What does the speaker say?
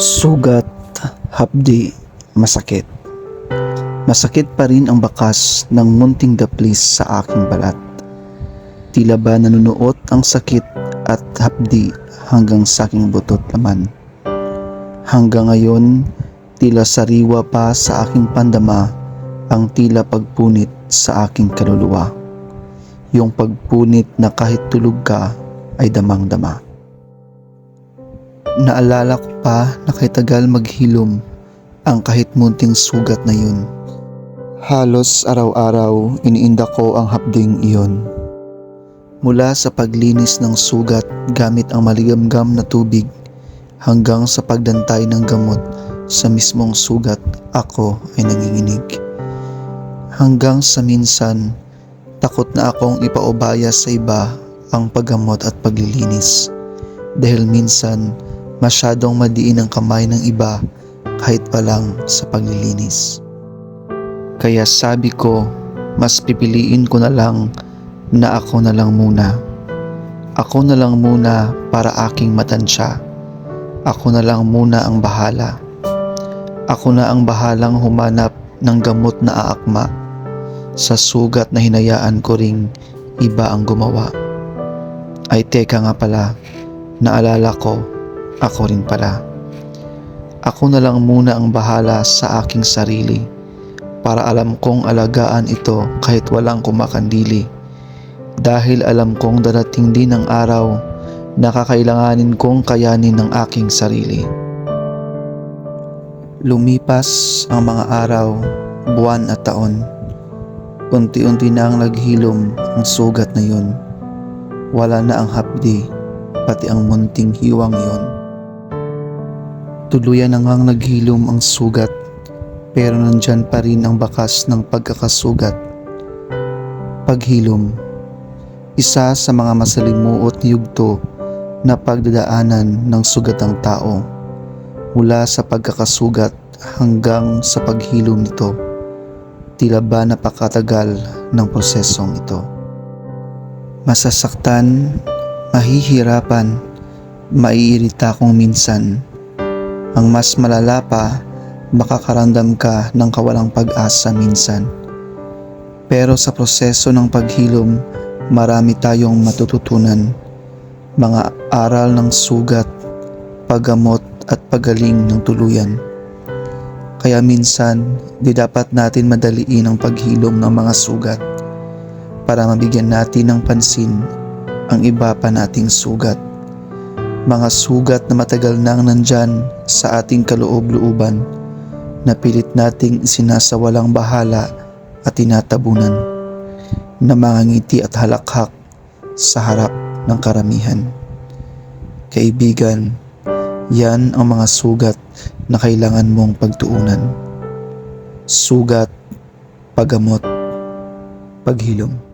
Sugat, hapdi, masakit. Masakit pa rin ang bakas ng munting daplis sa aking balat. Tila ba nanunuot ang sakit at hapdi hanggang sa aking butot laman. Hanggang ngayon, tila sariwa pa sa aking pandama ang tila pagpunit sa aking kaluluwa. Yung pagpunit na kahit tulog ka ay damang-dama. Naalala ko pa na kay maghilom ang kahit munting sugat na yun. Halos araw-araw iniinda ko ang hapding iyon. Mula sa paglinis ng sugat gamit ang maligamgam na tubig hanggang sa pagdantay ng gamot sa mismong sugat ako ay nanginginig. Hanggang sa minsan takot na akong ipaubaya sa iba ang paggamot at paglilinis dahil minsan masyadong madiin ang kamay ng iba kahit pa lang sa paglilinis. Kaya sabi ko, mas pipiliin ko na lang na ako na lang muna. Ako na lang muna para aking matansya. Ako na lang muna ang bahala. Ako na ang bahalang humanap ng gamot na aakma sa sugat na hinayaan ko ring iba ang gumawa. Ay teka nga pala, naalala ko, ako rin pala. Ako na lang muna ang bahala sa aking sarili para alam kong alagaan ito kahit walang kumakandili. Dahil alam kong darating din ang araw na kakailanganin kong kayanin ng aking sarili. Lumipas ang mga araw, buwan at taon. Unti-unti na ang naghilom ang sugat na yun. Wala na ang hapdi, pati ang munting hiwang yon. Tuluyan na ngang naghilom ang sugat pero nandyan pa rin ang bakas ng pagkakasugat. Paghilom, isa sa mga masalimuot na yugto na pagdadaanan ng sugatang tao mula sa pagkakasugat hanggang sa paghilom nito. Tila ba napakatagal ng prosesong ito. Masasaktan, mahihirapan, maiirita kung minsan. Ang mas malala pa, makakaramdam ka ng kawalang pag-asa minsan. Pero sa proseso ng paghilom, marami tayong matututunan. Mga aral ng sugat, paggamot at pagaling ng tuluyan. Kaya minsan, di dapat natin madaliin ang paghilom ng mga sugat para mabigyan natin ng pansin ang iba pa nating sugat. Mga sugat na matagal nang nandyan sa ating kaloob-looban na pilit nating sinasawalang bahala at tinatabunan na mga ngiti at halakhak sa harap ng karamihan. Kaibigan, yan ang mga sugat na kailangan mong pagtuunan. Sugat, paggamot, paghilom.